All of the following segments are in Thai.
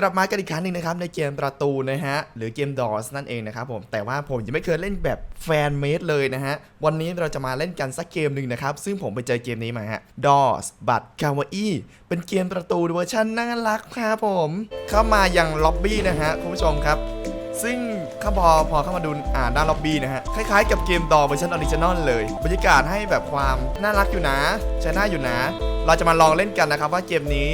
กลับมากันอีกครั้งหนึ่งนะครับในเกมประตูนะฮะหรือเกมดอสนั่นเองนะครับผมแต่ว่าผมยังไม่เคยเล่นแบบแฟนเมดเลยนะฮะวันนี้เราจะมาเล่นกันสักเกมหนึ่งนะครับซึ่งผมไปเจอเกมนี้มาฮะดอสบัตคาวาอี้เป็นเกมประตูเวอร์ชันน่ารักครับผม เข้ามาอยังล็อบบี้นะฮะคุณผู้ชมครับ ซึ่งข้าพอพอเข้ามาดูอ่านด้านล็อบบี้นะฮะคล้ายๆกับเกมดอเวอร์ชันออริจินอลเลย บรรยากาศให้แบบความน่ารักอยู่นะใช้หน้าอยู่นะ เราจะมาลองเล่นกันนะครับว่าเกมนี้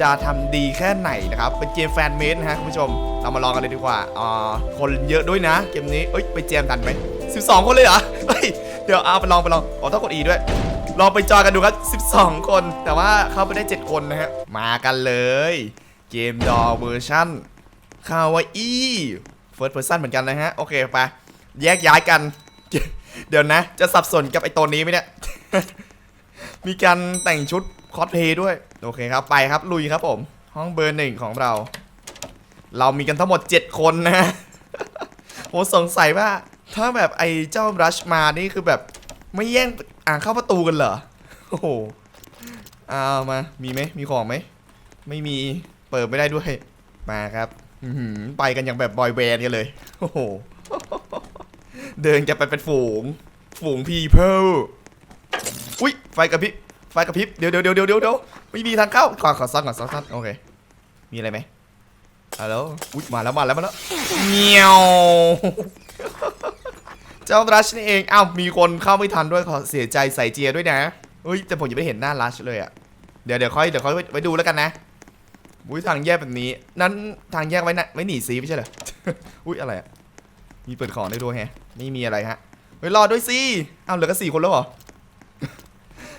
จะทำดีแค่ไหนนะครับ เป็นเกมแฟนเมดนะฮะคุณผู้ชม เรามาลองกันเลยดีกว่าอ่าคนเยอะด้วยนะเกมนี้เอ้ยไปแจมกันไหม12 คนเลยเหรอเฮ้ยเดี๋ยวเอาไปลองไปลองอ๋อต้องกด E ด้วยลองไปจอยกันดูครับ 12 คน แต่ว่าเข้าไปได้ 7 คนนะฮะมากันเลย เกมดอเวอร์ชันคาวาอี้เฟิร์สเพอร์ซันเหมือนกันนะฮะ โอเคไป แยกย้ายกัน เดี๋ยวนะ จะสับสนกับไอ้ตัวนี้ไหมเนี่ย มีการแต่งชุด คอสเพย์ด้วย โอเคครับ ไปครับ ลุยครับผม ห้องเบอร์หนึ่งของเรา เรามีกันทั้งหมด 7 คนนะ ผมสงสัยว่า ถ้าแบบไอ้เจ้ารัชมานี่คือแบบไม่แย่งอ่างเข้าประตูกันเหรอ โอ้โหเอามา มีไหมมีของไหม ไม่มี เปิดไม่ได้ด้วย มาครับไปกันอย่างแบบบอยแบนด์กันเลย โอ้โห เดินจะไปเป็นฝูง ฝูงพีเพิลอุ้ย ไฟกระพริบ ไฟกระพริบเดี๋ยวเดี๋ยวเดี๋ยวเดี๋ยวเดี๋ยวไม่มีทางเข้าขอขอซ่อนก่อนซ่อนซ่อนโอเคมีอะไรไหมฮัลโหลอุ้ยมาแล้วมาแล้วมาแล้วเงี้ยวเจ้ารัชนี่เองอ้าวมีคนเข้าไม่ทันด้วยขอเสียใจใส่เจียด้วยนะเฮ้ยแต่ผมยังไม่เห็นหน้ารัชเลยอะเดี๋ยวเดี๋ยวค่อยเดี๋ยวค่อยไว้ดูแล้วกันนะอุ้ยทางแยกแบบนี้ นั้นทางแยกไว้นะไว้หนีซีไม่ใช่เหรออุ้ยอะไรอะมีเปิดของได้ด้วยแฮะไม่มีอะไรฮะเฮ้ยรอด้วยสิอ้าวเหลือกันสี่คนแล้วเหรอ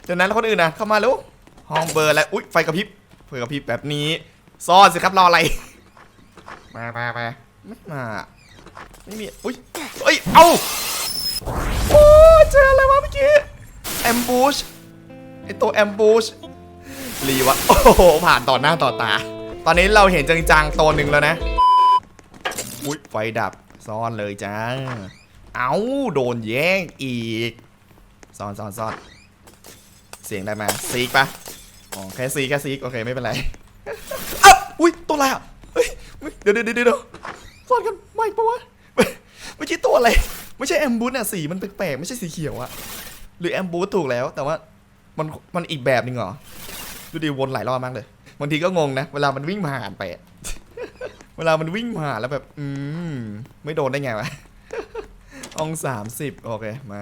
เดี๋ยวนั้นคนอื่นนะเข้ามาแล้วห้องเบอร์แล้วอุ้ยไฟกระพริบไฟกระพริบแบบนี้ซ่อนสิครับรออะไรมามามาไม่มาไม่มีอุ้ยเอ้ยเอ้าโอ้เจออะไรวะเมื่อกี้แอมบูชไอตัวแอมบูชรีวะโอ้โหผ่านต่อหน้าต่อตา ตอนนี้เราเห็นจังๆตัวหนึ่งแล้วนะอุ้ยไฟดับซ่อนเลยจ้าเอาโดนแย่งอีกซ่อนซ่อนซ่อน เสียงได้มาซีกปะอ๋อแค่ซีกแค่ซีกโอเคไม่เป็นไรอ้าวอุ้ยตัวอะไรอะเฮ้ยเดี๋ยวเดี๋ยวเดี๋ยวเดี๋ยวซ่อนกันไม่ปะวะไม่ไม่ใช่ตัวอะไรไม่ใช่แอมบูสอะสีมันแปลกๆไม่ใช่สีเขียวอะหรือแอมบูสถูกแล้วแต่ว่ามันมันอีกแบบหนึ่งเหรอดูดิวนหลายรอบมากเลยบางทีก็งงนะเวลามันวิ่งผ่านไปเวลามันวิ่งผ่านแล้วแบบ อืมไม่โดนได้ไงวะองสามสิบโอเคมา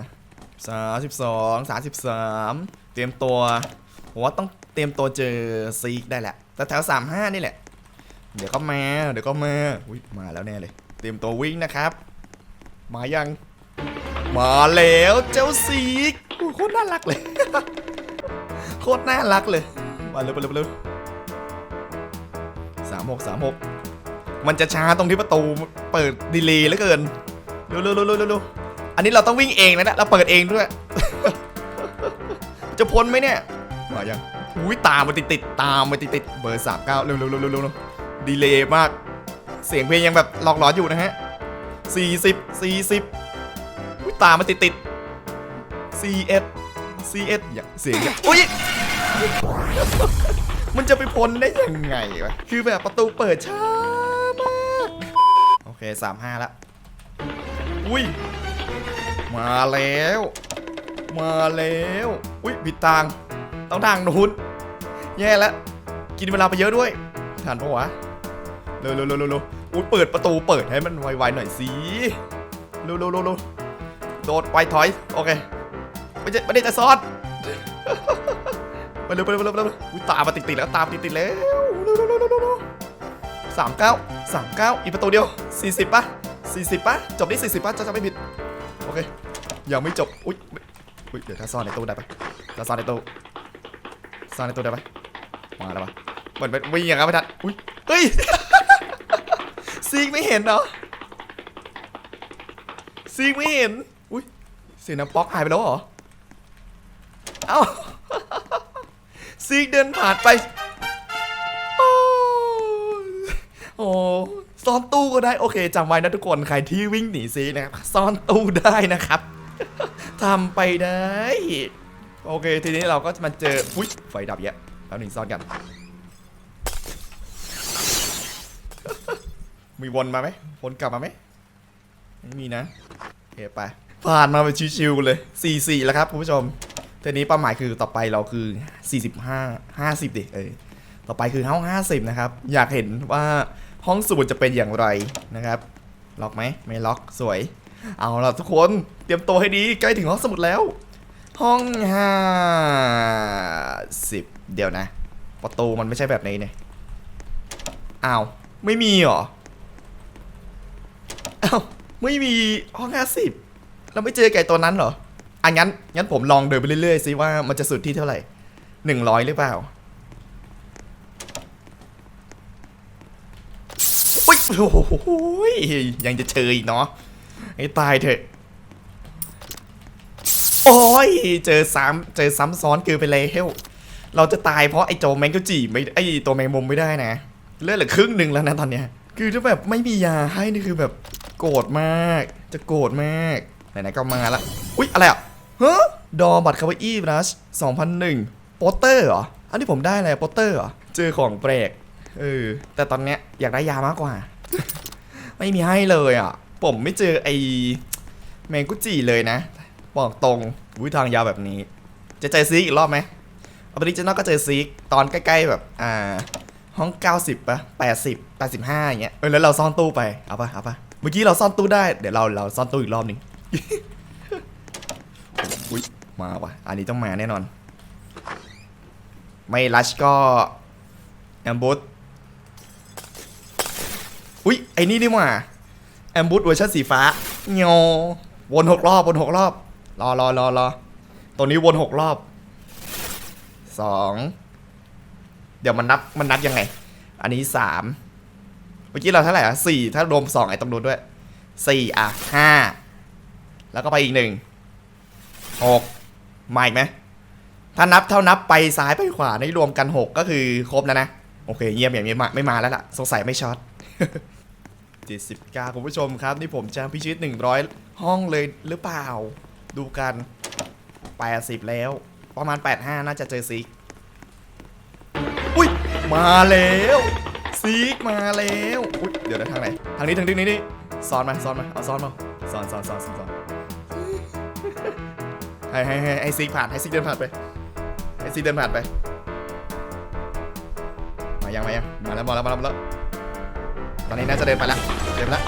สามสิบสองสามสิบสามเตรียมตัวผมว่าต้องเตรียมตัวเจอซีกได้แหละแต่แถวสามห้านี่แหละ เดี๋ยวก็มาเดี๋ยวก็มาอุ้ยมาแล้วแน่เลย เตรียมตัววิ่งนะครับ มายัง มาแล้วเจ้าซีกโคตรน่ารักเลย โคตรน่ารักเลย มาเร็วมาเร็วเร็วสามหกสามหกมันจะช้าตรงที่ประตูเปิดดีเลย์เหลือเกินเร็วเร็วเร็วเร็วเร็ว อันนี้เราต้องวิ่งเองนะเนี่ยเราเปิดเองด้วย จะพ้นไหมเนี่ยมายังอุ้ยตามมาติดติดๆตามมาติดติดๆเบอร์สามเก้าเร็วเร็วเร็วเร็วเร็วดีเลย์มาก เสียงเพลงยังแบบหลอกหลอนอยู่นะฮะสี่สิบสี่สิบอุ้ยตามมาติดติดสี่เอ็ดสี่เอ็ดอย่างเสียงอย่างอุ้ยมันจะไปพ้นได้ยังไงวะ คือแบบประตูเปิดช้ามาก โอเคสามห้าละ อุ้ย มาแล้ว มาแล้ว อุ้ยผิดทาง ต้องทางนู้นแย่แล้ว กินเวลาไปเยอะด้วยทันปะวะเร็วเร็วเร็วเร็วอุ้ยเปิดประตูเปิดให้มันไวๆหน่อยสิเร็วเร็วเร็วเร็วโดดไปถอย โอเค ไม่ใช่ไม่ได้จะซ่อนไปเร็วไปเร็วไปเร็วไปเร็วอุ้ยตามมาติดติดๆแล้วตามติดติดๆแล้วเร็วเร็วเร็วเร็วสามเก้าสามเก้าอีกประตูเดียวสี่สิบป่ะสี่สิบป่ะจบที่สี่สิบป่ะจะจะไม่ผิด เคยังไม่จบอุ้ยอุ้ยเดี๋ยวถ้าซ่อนในตู้ได้ปะถ้าซ่อนในตู้ซ่อนในตู้ได้ปะมาแล้วปะเหมือนเป็นวิ่งอย่างนั้นไม่ทันอุ้ยเฮ้ยซีกไม่เห็นเหรอซีกไม่เห็นอุ้ยเสียงน้ำป๊อกหายไปแล้วเหรอเอ้าซีกเดินผ่านไปโอ้โอ้ ซ่อนตู้ก็ได้โอเคจำไว้นะทุกคนใครที่วิ่งหนีซีนะครับซ่อนตู้ได้นะครับทำไปได้ โอเค ทีนี้เราก็จะมาเจออุ้ยไฟดับเยอะแล้วหนึ่งซ่อนกัน มีวนมาไหมวนกลับมาไหมไม่มีนะโอเคไป ผ่านมาเป็นชิวๆเลย4-4แล้วครับคุณผู้ชมทีนี้เป้าหมายคือต่อไปเราคือ 45 50ดิเออต่อไปคือห้อง50 นะครับ อยากเห็นว่า ห้องสมุดจะเป็นอย่างไรนะครับ ล็อกไหมไม่ล็อกสวย เอาล่ะทุกคนเตรียมตัวให้ดีใกล้ถึงห้องสมุดแล้ว ห้อง50เดี๋ยวนะ ประตูมันไม่ใช่แบบนี้เนี่ยอ้าวไม่มีเหรออ้าวไม่มีห้อง50เราไม่เจอไก่ตัวนั้นเหรออะงั้นงั้นผมลองเดินไปเรื่อยๆซิว่ามันจะสุดที่เท่าไหร่หนึ่งร้อยหรือเปล่า อุ้ย โอ้โหยยังจะเชยอีกเนาะไอ้ตายเถอะ โอ้ย เจอซ้ำเจอซ้ำซ้อนเกินไปแล้วเราจะตายเพราะไอ้โจแมงก็จีไม่ไอ้ตัวแมงมุมไม่ได้นะ เลือดเหลือครึ่งหนึ่งแล้วนะตอนเนี้ย คือถ้าแบบไม่มียาให้นี่คือแบบโกรธมาก จะโกรธมาก ไหนๆก็มาละ อุ๊ย อะไรอะฮะดอบัตคาวาอี้บลัช2001โปสเตอร์เหรอ อันนี้ผมได้อะไรโปสเตอร์เหรอ เจอของแปลก เออ แต่ตอนเนี้ยอยากได้ยามากกว่า ไม่มีให้เลยอะ ผมไม่เจอไอ้แมงกุจิเลยนะ บอกตรงวิทางยาวแบบนี้ จะเจอซีกอีกรอบไหมออริจินอลก็เจอซีกตอนใกล้ๆแบบ อ่า ห้อง 90ปะ80 85อย่างเงี้ยเออแล้วเราซ่อนตู้ไป เอาปะเอาปะเมื่อกี้เราซ่อนตู้ได้ เดี๋ยวเราเราซ่อนตู้อีกรอบหนึ่งอุ้ยมาว่ะอันนี้ต้องมาแน่นอน ไม่ลัชก็แอมบูส อุ้ยไอ้นี่นี่หว่าแอมบูสเวอร์ชันสีฟ้าเงาวนหกรอบวนหกรอบ รอรอรอรอตัวนี้วนหกรอบสองเดี๋ยวมันนับมันนับยังไง อันนี้สามเมื่อกี้เราเท่าไหร่อะสี่ถ้ารวมสองไอ้ตรงนู้นด้วยสี่อะห้าแล้วก็ไปอีกหนึ่งหกมาอีกไหมถ้านับเท่านับไปซ้ายไปขวาในรวมกันหกก็คือครบแล้วนะ โอเคเยี่ยมอย่างนี้มไม่มาแล้วล่ะ สงสัยไม่ช็อต เจ็ดสิบเก้าคุณผู้ชมครับ นี่ผมจะพิชิตหนึ่งร้อยห้องเลยหรือเปล่า ดูกันแปดสิบแล้ว ประมาณแปดห้าน่าจะเจอซีกอุ้ย มาแล้วซีกมาแล้วอุ้ยเดี๋ยวนะทางไหน ทางนี้ทางนี้นี่นี่ซ้อนมาซ้อนมาเอาซ้อนมาซ้อนซ้อนซ้อนซ้อนให้ให้ให้ให้ซีกผ่านให้ซีกเดินผ่านไปให้ซีกเดินผ่านไป มายังมายังมาแล้วมาแล้วมาแล้วมาแล้ว อนนี้น่าจะเดินไปแล้วเดินไปแล้ว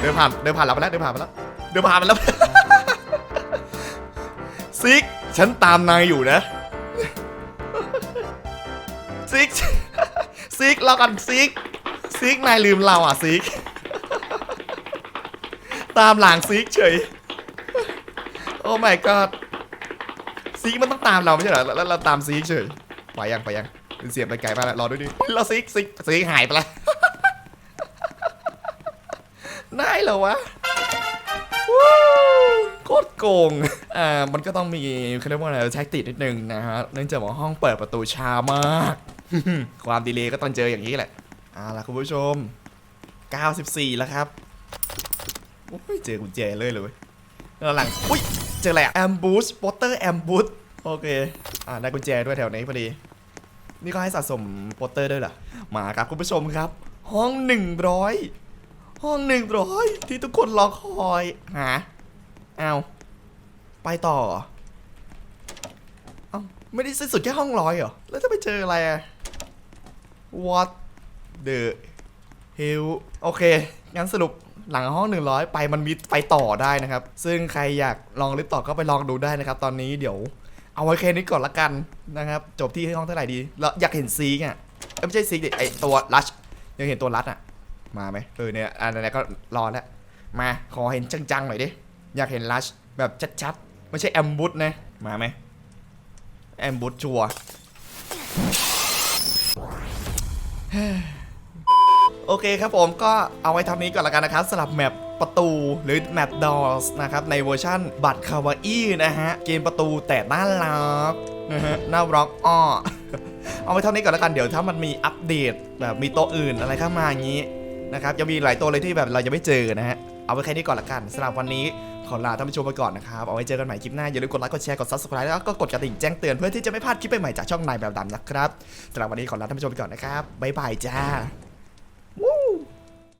เดินผ่านเดินผ่านเราไปแล้วเดินผ่านไปแล้วเดินผ่านไปแล้วซิกฉันตามนายอยู่นะซิกซิกเรากันซิกซิกนายลืมเราอะซิกตามหลังซิกเฉยโอ้ my god ซีกมันต้องตามเราไม่ใช่เหรอแล้วเราตามซีกเฉยไปยังไปยังเสียงไปไกลมากแล้วรอด้วยดิเราซีกซีกซีกหายไปละ ได้เหรอวะวโคตรโกง อ่า มันก็ต้องมีเขาเรียกว่าอะไรแท็กติกนิดนึงนะฮะ เนื่องจากว่าห้องเปิดประตูช้ามาก ความดีเลย์ก็ต้องเจออย่างนี้แหละเอาล่ะคุณผู้ชม 94 แล้วครับ โอ้ย เจอกุญแจเลยเลยแล้วหลัง อุ้ย เจออะไรอะแอมบูสโปสเตอร์แอมบูสโอเค อ่า ได้กุญแจด้วยแถวนี้พอดี นี่ก็ให้สะสมโปสเตอร์ด้วยเหรอ มาครับคุณผู้ชมครับ ห้องหนึ่งร้อย ห้องหนึ่งร้อยที่ทุกคนรอคอยหาเอาไปต่อเอาไม่ได้สิ้นสุดแค่ห้องร้อยเหรอ แล้วจะไปเจออะไรอะ What the hell โอเค งั้นสรุปหลังห้อง 100 ไปมันมีไปต่อได้นะครับ ซึ่งใครอยากลองล่นต่อก็ไปลองดูได้นะครับ ตอนนี้เดี๋ยวเอาไว้แค่นี้ก่อนละกันนะครับ จบที่ห้องเท่าไหร่ดี แล้วอยากเห็นซีกอะไม่ใช่ซีกดิไอตัวลัชอยากเห็นตัวลัชอะ มาไหมเออเนี่ยอันนี้ก็รอแล้ว มาขอเห็นจังๆหน่อยดิ อยากเห็นลัชแบบชัดๆ ไม่ใช่แอมบูสนะ มาไหมแอมบูสชัวโอเคครับผมก็เอาไว้ทำนี้ก่อนละกันนะครับสำหรับแมปประตูหรือแมปดอสนะครับ ในเวอร์ชั่นบัตรคาวาอี้นะฮะ เกมประตูแต่น่ารักนะฮะน่ารักอ้อเอาไว้เท่านี้ก่อนละกันเดี๋ยวถ้ามันมีอัปเดตแบบมีโต๊ะอื่นอะไรเข้ามาอย่างนี้ นะครับยังมีหลายตัวเลยที่แบบเรายังไม่เจอนะฮะเอาไว้แค่นี้ก่อนละกันสำหรับวันนี้ขอลาท่านผู้ชมไปก่อนนะครับ เอาไว้เจอกันใหม่คลิปหน้า อย่าลืมกดไลค์กดแชร์กด subscribe แล้วก็กดกระดิ่งแจ้งเตือนเพื่อที่จะไม่พลาดคลิปใหม่ๆจากช่องนายแบบดำนะครับสำหรับวันนี้ขอลาท่านผู้ชมไปก่อนนะครับบ๊ายบายจ้า